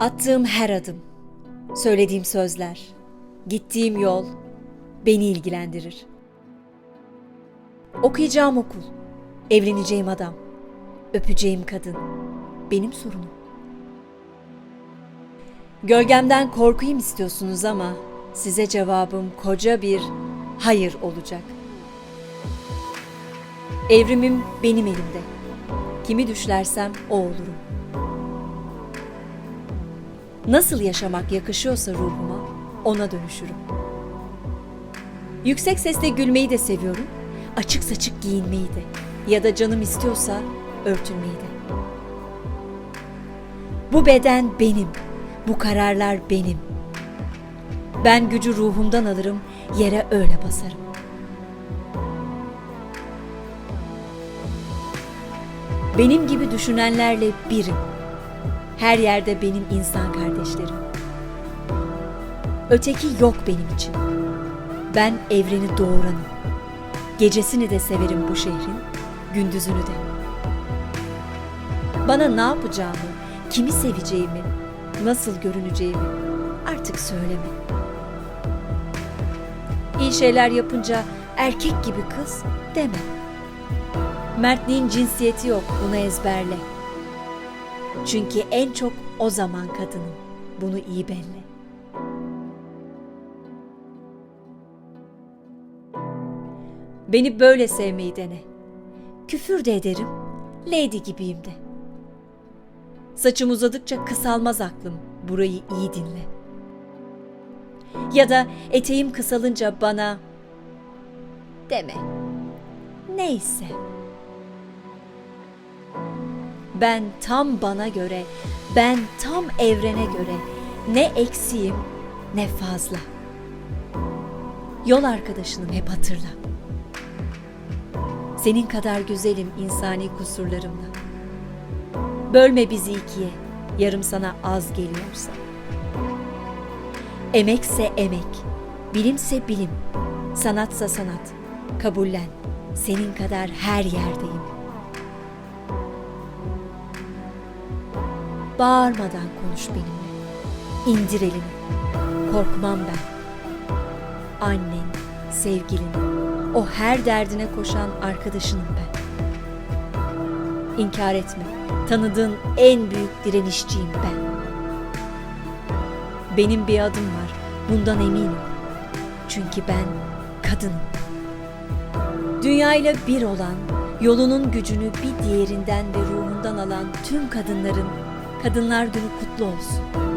Attığım her adım, söylediğim sözler, gittiğim yol beni ilgilendirir. Okuyacağım okul, evleneceğim adam, öpeceğim kadın benim sorunum. Gölgemden korkayım istiyorsunuz ama size cevabım koca bir hayır olacak. Evrimim benim elimde. Kimi düşlersem o olurum. Nasıl yaşamak yakışıyorsa ruhuma ona dönüşürüm. Yüksek sesle gülmeyi de seviyorum. Açık saçık giyinmeyi de. Ya da canım istiyorsa örtünmeyi de. Bu beden benim. Bu kararlar benim. Ben gücü ruhumdan alırım, yere öyle basarım. Benim gibi düşünenlerle birim. Her yerde benim insan kardeşlerim. Öteki yok benim için. Ben evreni doğuranım. Gecesini de severim bu şehrin, gündüzünü de. Bana ne yapacağımı, kimi seveceğimi, nasıl görüneceğimi artık söyleme. İyi şeyler yapınca erkek gibi kız deme. Mertliğin cinsiyeti yok, bunu ezberle. Çünkü en çok o zaman kadınım. Bunu iyi belli. Beni böyle sevmeyi dene. Küfür de ederim, lady gibiyim de. Saçım uzadıkça kısalmaz aklım, burayı iyi dinle. Ya da eteğim kısalınca bana deme. Neyse. Ben tam bana göre, ben tam evrene göre ne eksiğim ne fazla. Yol arkadaşınım hep hatırla. Senin kadar güzelim insani kusurlarımla. Bölme bizi ikiye, yarım sana az geliyorsa. Emekse emek, bilimse bilim, sanatsa sanat. Kabullen, senin kadar her yerdeyim. Bağırmadan konuş benimle. İndir elini. Korkmam ben. Annen, sevgilin, o her derdine koşan arkadaşınım ben. İnkar etme. Tanıdığın en büyük direnişçiyim ben. Benim bir adım var. Bundan eminim. Çünkü ben kadınım. Dünyayla bir olan, yolunun gücünü bir diğerinden ve ruhundan alan tüm kadınların Kadınlar Günü kutlu olsun.